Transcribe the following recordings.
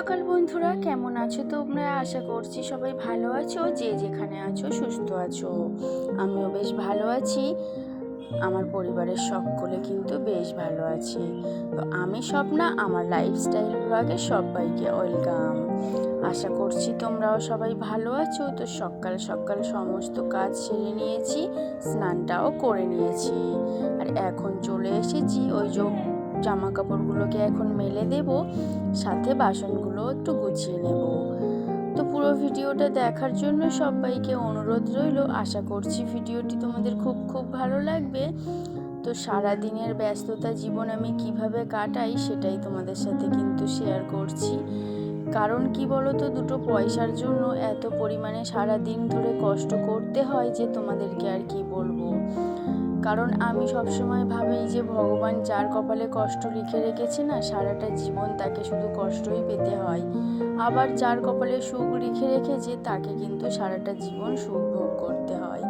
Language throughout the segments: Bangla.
সকাল, বন্ধুরা। কেমন আছো তোমরা? আশা করছি সবাই ভালো আছো। যে যেখানে আছো, সুস্থ আছো। আমিও বেশ ভালো আছি। আমার পরিবারের সকলে কিন্তু বেশ ভালো আছে। তো আমি স্বপ্না, আমার লাইফস্টাইল ব্লগে সবাইকে ওয়েলকাম আশা করছি তোমরাও সবাই ভালো আছো। তো সকাল সকাল সমস্ত কাজ সেরে নিয়েছি, স্নানটাও করে নিয়েছি। আর এখন চলে এসেছি ওই যে জামা কাপড়গুলোকে এখন মেলে দেব, সাথে বাসনগুলো একটু গুছিয়ে নেব। তো পুরো ভিডিওটা দেখার জন্য সবাইকে অনুরোধ রইল, আশা করছি ভিডিওটি তোমাদের খুব খুব ভালো লাগবে। তো সারা দিনের ব্যস্ততা জীবন আমি কীভাবে কাটাই সেটাই তোমাদের সাথে কিন্তু শেয়ার করছি। কারণ কি বলো তো দুটো পয়সার জন্য এত পরিমাণে সারা দিন ধরে কষ্ট করতে হয় যে তোমাদেরকে আর কি বলব। কারণ আমি সবসময় ভাবি যে ভগবান যার কপালে কষ্ট লিখে রেখেছে না, সারাটা জীবন তাকে শুধু কষ্টই পেতে হয়। আবার যার কপালে সুখ লিখে রেখেছে, তাকে কিন্তু সারাটা জীবন সুখ ভোগ করতে হয়।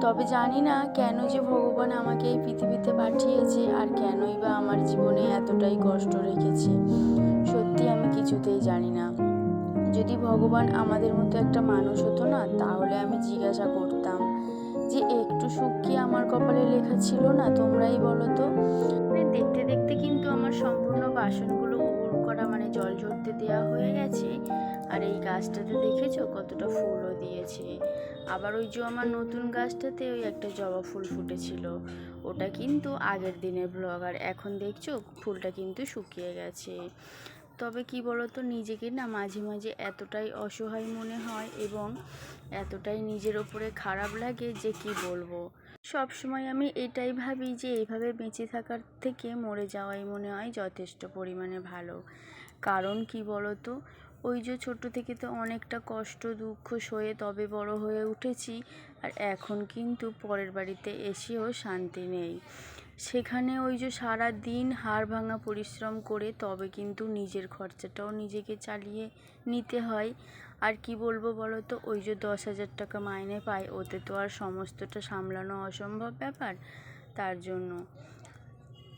তবে জানি না কেন যে ভগবান আমাকে এই পৃথিবীতে পাঠিয়েছে আর কেনই বা আমার জীবনে এতটাই কষ্ট রেখেছে। সত্যি আমি কিছুতেই জানি না। যদি ভগবান আমাদের মতো একটা মানুষ হতো না, তাহলে আমি জিজ্ঞাসা করতাম। যে একটু সুখ কি আমার কপালে লেখা ছিল না, তোমরাই বলো তো। মানে দেখতে দেখতে কিন্তু আমার সম্পূর্ণ বাসনগুলো উবুর করা মানে জল ঝরতে দেওয়া হয়ে গেছে। আর এই গাছটাতে দেখেছ, কতটা ফুলও দিয়েছে। আবার ওই যে আমার নতুন গাছটাতে ওই একটা জবা ফুল ফুটেছিল। ওটা কিন্তু আগের দিনের ব্লগ, আর এখন দেখছ, ফুলটা কিন্তু শুকিয়ে গেছে। তবে কি বলতো, নিজেকে না মাঝে মাঝে এতটাই অসহায় মনে হয় এবং এতটাই নিজের ওপরে খারাপ লাগে যে কি বলব। সব সময় আমি এটাই ভাবি যে এইভাবে বেঁচে থাকার থেকে মরে যাওয়াই মনে হয় যথেষ্ট পরিমাণে ভালো। কারণ কি বলতো, ওই যে ছোট থেকে তো অনেকটা কষ্ট, দুঃখ সয়ে তবে বড় হয়ে উঠেছি, আর এখন কিন্তু পরের বাড়িতে এসেও শান্তি নেই। সেখানে ওই যে সারা দিন হাড় ভাঙা পরিশ্রম করে তবে কিন্তু নিজের খরচাটাও নিজেকে চালিয়ে নিতে হয়। আর কি বলব বলো তো ওই যে দশ হাজার টাকা মাইনে পায় ওতে তো আর সমস্তটা সামলানো অসম্ভব ব্যাপার, তার জন্য।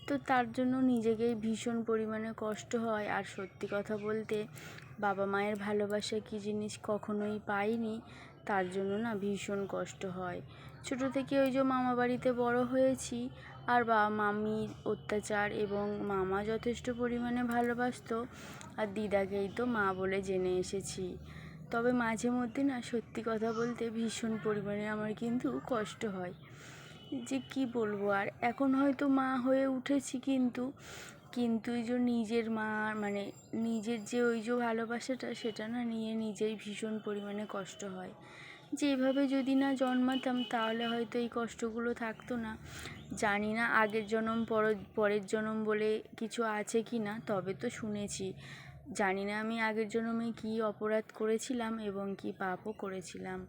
তো তার জন্য নিজেকেই ভীষণ পরিমাণে কষ্ট হয়। আর সত্যি কথা বলতে, বাবা মায়ের ভালোবাসা কী জিনিস কখনোই পাইনি। তার জন্য না ভীষণ কষ্ট হয়। ছোটো থেকে ওই যে মামা বাড়িতে বড় হয়েছি আর বাবা মামির অত্যাচার এবং মামা যথেষ্ট পরিমাণে ভালোবাসত আর দিদাকেই তো মা বলে জেনে এসেছি। তবে মাঝে মধ্যে না সত্যি কথা বলতে ভীষণ পরিমাণে আমার কিন্তু কষ্ট হয়। যে কি বলব আর, এখন হয়তো মা হয়ে উঠেছি কিন্তু কিন্তু ওই যে নিজের মা মানে নিজের যে ওই যে ভালোবাসাটা, সেটা না নিয়ে নিজেই ভীষণ পরিমাণে কষ্ট হয়। যে এভাবে যদি না জন্মাতাম, তাহলে হয়তো এই কষ্টগুলো থাকতো না। জানি না আগের জন্ম, পর, পরের জন্ম বলে কিছু আছে কি না, তবে তো শুনেছি। জানি না আমি আগের জন্মে কী অপরাধ করেছিলাম এবং কি পাপও করেছিলাম।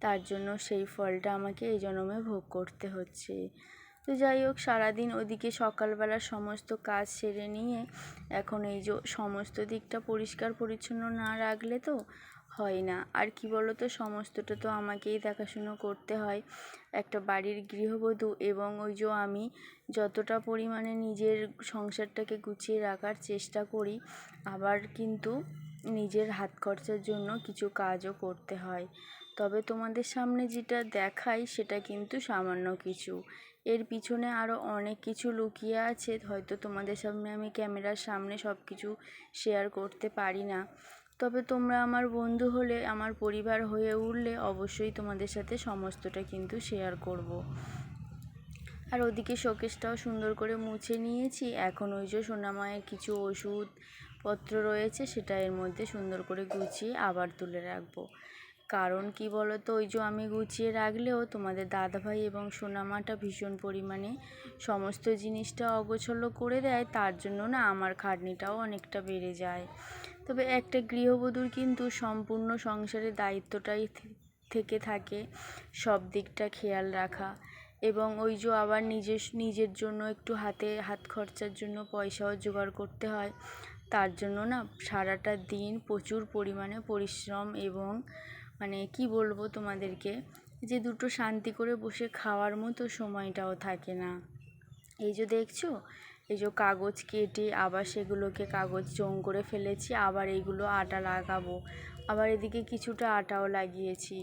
তার জন্য সেই ফলটা আমাকে এই জন্মে ভোগ করতে হচ্ছে। তো যাই হোক, সারাদিন ওদিকে সকালবেলা সমস্ত কাজ সেরে নিয়ে এখন এই যে সমস্ত দিকটা পরিষ্কার পরিচ্ছন্ন না রাখলে তো হয় না। আর কি বলো তো সমস্তটা তো আমাকেই দেখাশুনো করতে হয়। একটা বাড়ির গৃহবধূ এবং ওই যে আমি যতটা পরিমাণে নিজের সংসারটাকে গুছিয়ে রাখার চেষ্টা করি, আবার কিন্তু নিজের হাত খরচার জন্য কিছু কাজও করতে হয়। তবে তোমাদের সামনে যেটা দেখাই সেটা কিন্তু সামান্য কিছু। এর পিছনে আরও অনেক কিছু লুকিয়ে আছে। হয়তো তোমাদের সামনে আমি ক্যামেরার সামনে সব কিছু শেয়ার করতে পারি না। তবে তোমরা আমার বন্ধু হলে, আমার পরিবার হয়ে উঠলে অবশ্যই তোমাদের সাথে সমস্তটা কিন্তু শেয়ার করব। আর ওদিকে শোকেসটাও সুন্দর করে মুছে নিয়েছি। এখন ওই যে সোনামায়ের কিছু ওষুধ পত্র রয়েছে, সেটা এর মধ্যে সুন্দর করে গুছিয়ে আবার তুলে রাখব। কারণ কি বলো তো ওই যে আমি গুছিয়ে রাখলেও তোমাদের দাদাভাই এবং সোনামাটা ভীষণ পরিমাণে সমস্ত জিনিসটা অগোছলো করে দেয়, তার জন্য না আমার খাটনিটাও অনেকটা বেড়ে যায়। তবে একটা গৃহবধূর কিন্তু সম্পূর্ণ সংসারের দায়িত্বটাই থেকে থাকে সব দিকটা খেয়াল রাখা এবং ওই যে আবার নিজের নিজের জন্য একটু হাতে, হাত খরচার জন্য পয়সাও জোগাড় করতে হয়। তার জন্য না সারাটা দিন প্রচুর পরিমাণে পরিশ্রম এবং মানে কি বলব তোমাদেরকে? যে দুটো শান্তি করে বসে খাওয়ার মতো সময়টাও থাকে না। এই যে দেখছ? এই যে কাগজ কেটে আবার সেগুলোকে কাগজ জং করে ফেলেছি, আবার এইগুলো আটা লাগাবো, আবার এদিকে কিছুটা আটাও লাগিয়েছি।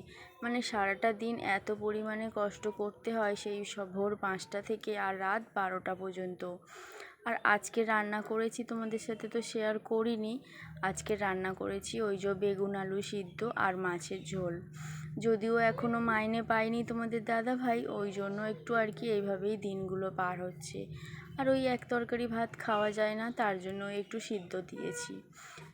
মানে সারাটা দিন এত পরিমাণে কষ্ট করতে হয় সেই সব ভোর পাঁচটা থেকে আর রাত বারোটা পর্যন্ত। আর আজকে রান্না করেছি, তোমাদের সাথে তো শেয়ার করিনি। আজকে রান্না করেছি ওই যে বেগুন আলু সিদ্ধ আর মাছের ঝোল। যদিও এখনও মাইনে পাইনি তোমাদের দাদা ভাই, ওই জন্য একটু আর কি এইভাবেই দিনগুলো পার হচ্ছে। আর ওই এক তরকারি ভাত খাওয়া যায় না, তার জন্য একটু সিদ্ধ দিয়েছি।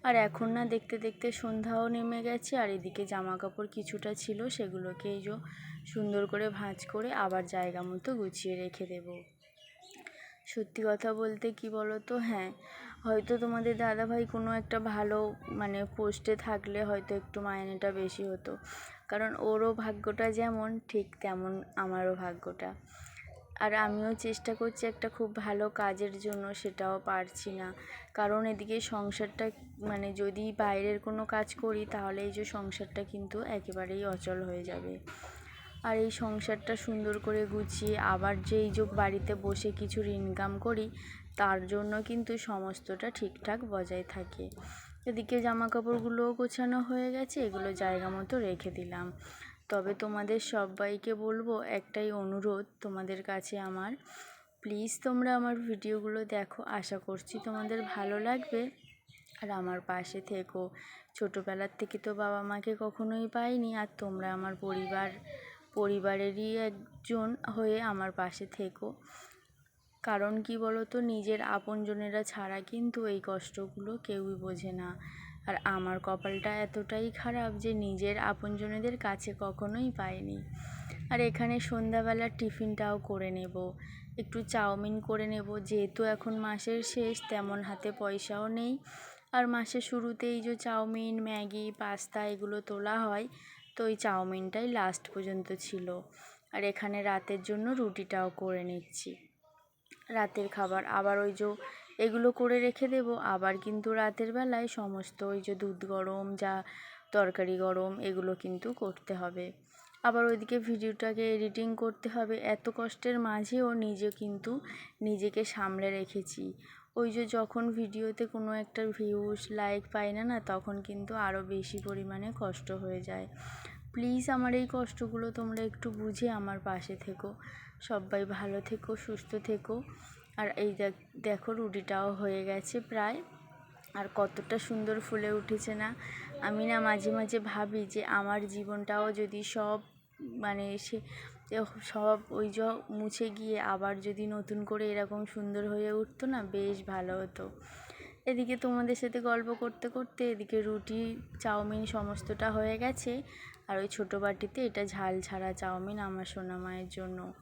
আর এখন না দেখতে দেখতে সন্ধ্যাও নেমে গেছে, আর এদিকে জামা কাপড় কিছুটা ছিল, সেগুলোকে এই যে সুন্দর করে ভাঁজ করে আবার জায়গা মতো গুছিয়ে রেখে দেবো। সত্যি কথা বলতে কি বলো তো হ্যাঁ হয়তো তোমাদের দাদাভাই কোনো একটা ভালো মানে পোস্টে থাকলে হয়তো একটু মাইনেটা বেশি হতো। কারণ ওরও ভাগ্যটা যেমন, ঠিক তেমন আমারও ভাগ্যটা। আর আমিও চেষ্টা করছি একটা খুব ভালো কাজের জন্য, সেটাও পারছি না। কারণ এদিকে সংসারটা মানে যদি বাইরের কোনো কাজ করি, তাহলে এই যে সংসারটা কিন্তু একেবারেই অচল হয়ে যাবে। আর এই সংসারটা সুন্দর করে গুছিয়ে আবার যে এই যে বাড়িতে বসে কিছুর ইনকাম করি, তার জন্য কিন্তু সমস্তটা ঠিকঠাক বজায় থাকে। এদিকে জামা কাপড়গুলোও গোছানো হয়ে গেছে, এগুলো জায়গা মতো রেখে দিলাম। তবে তোমাদের সবাইকে বলব, একটাই অনুরোধ তোমাদের কাছে আমার প্লিজ তোমরা আমার ভিডিওগুলো দেখো, আশা করছি তোমাদের ভালো লাগবে। আর আমার পাশে থেকো। ছোটোবেলার থেকে তো বাবা মাকে কখনোই পাইনি, আর তোমরা আমার পরিবার পরিবারেরই একজন হয়ে আমার পাশে থেকো। কারণ কি বলো তো নিজের আপনজনেরা ছাড়া কিন্তু এই কষ্টগুলো কেউই বোঝে না। আর আমার কপালটা এতটাই খারাপ যে নিজের আপনজনেদের কাছে কখনোই পাইনি। আর এখানে সন্ধ্যাবেলার টিফিনটাও করে নেব। একটু চাউমিন করে নেব। যেহেতু এখন মাসের শেষ, তেমন হাতে পয়সাও নেই। আর মাসের শুরুতেই যে চাউমিন, ম্যাগি, পাস্তা এগুলো তোলা হয় তো ওই চাউমিনটাই লাস্ট পর্যন্ত ছিল। আর এখানে রাতের জন্য রুটিটাও করে নিচ্ছি। রাতের খাবার আবার ওই যে এগুলো করে রেখে দেব, আবার কিন্তু রাতের বেলায় সমস্ত ওই যে দুধ গরম, যা তরকারি গরম, এগুলো কিন্তু করতে হবে। আবার ওইদিকে ভিডিওটাকে এডিটিং করতে হবে। এত কষ্টের মাঝেও নিজে কিন্তু নিজেকে সামলে রেখেছি। ওই যে যখন ভিডিওতে কোনো একটা ভিউস লাইক পাই না না, তখন কিন্তু আরও বেশি পরিমাণে কষ্ট হয়ে যায়। প্লিজ আমার এই কষ্টগুলো তোমরা একটু বুঝে আমার পাশে থেকো। সবাই ভালো থেকো, সুস্থ থেকো। আর এই দেখো রুটিটাও হয়ে গেছে প্রায়। আর কতটা সুন্দর ফুলে উঠেছে না। আমি না মাঝে মাঝে ভাবি যে আমার জীবনটাও যদি সব মানে সে সব ওই জ মুছে গিয়ে আবার যদি নতুন করে এরকম সুন্দর হয়ে উঠতো না, বেশ ভালো হতো। এদিকে তোমাদের সাথে গল্প করতে করতে এদিকে রুটি, চাউমিন সমস্তটা হয়ে গেছে। আর ওই ছোটো বাটিতে এটা ঝাল ছাড়া চাউমিন আমার সোনা মায়ের জন্য।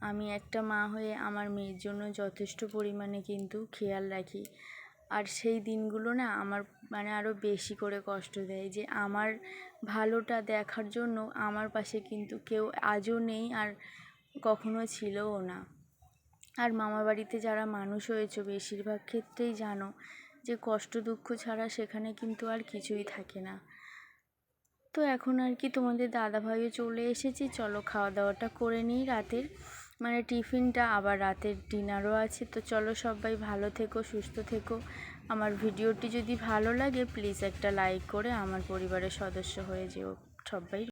আমি একটা মা হয়ে আমার মেয়ের জন্য যথেষ্ট পরিমাণে কিন্তু খেয়াল রাখি। আর সেই দিনগুলো না আমার মানে আরও বেশি করে কষ্ট দেয় যে আমার ভালোটা দেখার জন্য আমার পাশে কিন্তু কেউ আজও নেই আর কখনো ছিলও না। আর মামা বাড়িতে যারা মানুষ হয়েছে বেশিরভাগ ক্ষেত্রেই জানো যে কষ্ট দুঃখ ছাড়া সেখানে কিন্তু আর কিছুই থাকে না। তো এখন আর কি তোমাদের দাদাভাইও চলে এসেছি, চলো খাওয়া দাওয়াটা করে নিই রাতের। মানে টিফিনটা আবার রাতের ডিনারও আছে। তো চলো সবাই ভালো থেকো, সুস্থ থেকো। আমার ভিডিওটি যদি ভালো লাগে প্লিজ একটা লাইক করে আমার পরিবারের সদস্য হয়ে যেও সবাই।